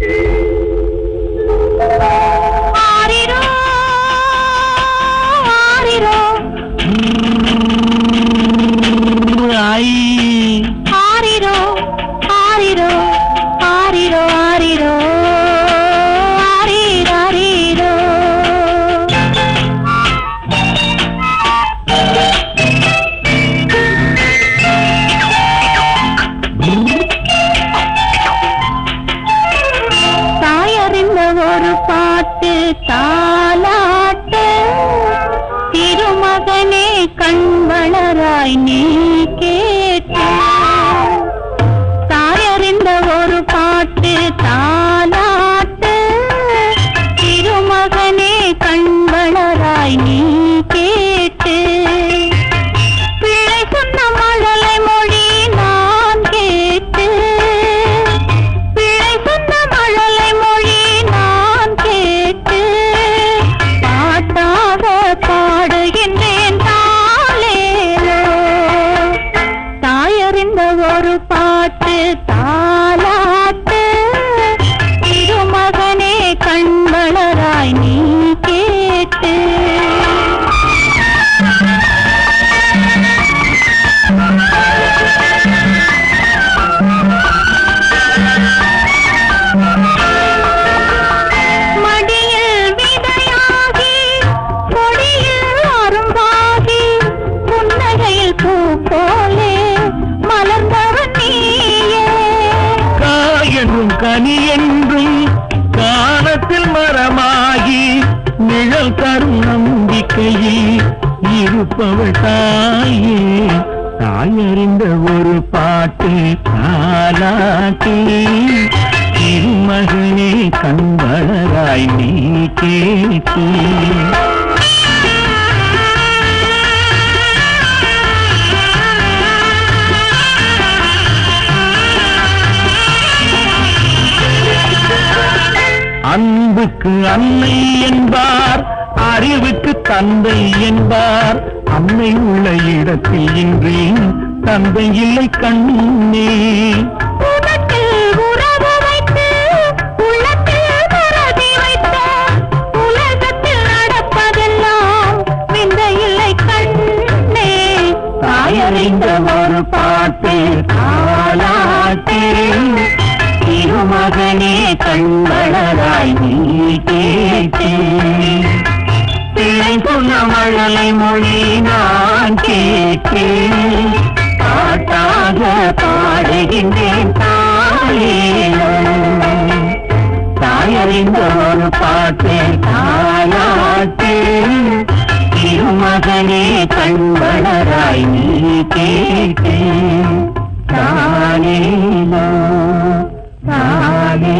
Eh, தாலாட்ட. திருமகனே கண் வளராய் நீ ஒரு கனி என்றும் காலத்தில் மரமாகி நிழல் தரும் நம்பிக்கையில் இருப்பவள் தாயே. தாயறிந்த ஒரு பாட்டு தாலாட்டி திருமகனே கண்வளராய் நீ கேட்டு. அன்புக்கு அன்னை என்பார் அறிவுக்கு தந்தை என்பார். அன்னை உள்ள இடத்தில் இன்றி தந்தை இல்லை கண்ணே. ஒரு பாட்டு தாலாட்டு திருமகனே கண்வளராய் நீ கேட்டு. பிள்ளை புன்னமழலை மொழி நான் கேட்டு. பாட்டாக பாடுகின்றேன் தாயே. தாயறிந்த ஒரு பாட்டு தாயாட்டு திருமகனே கண்வளராய் நீ கேட்டு. தானேலோ सारे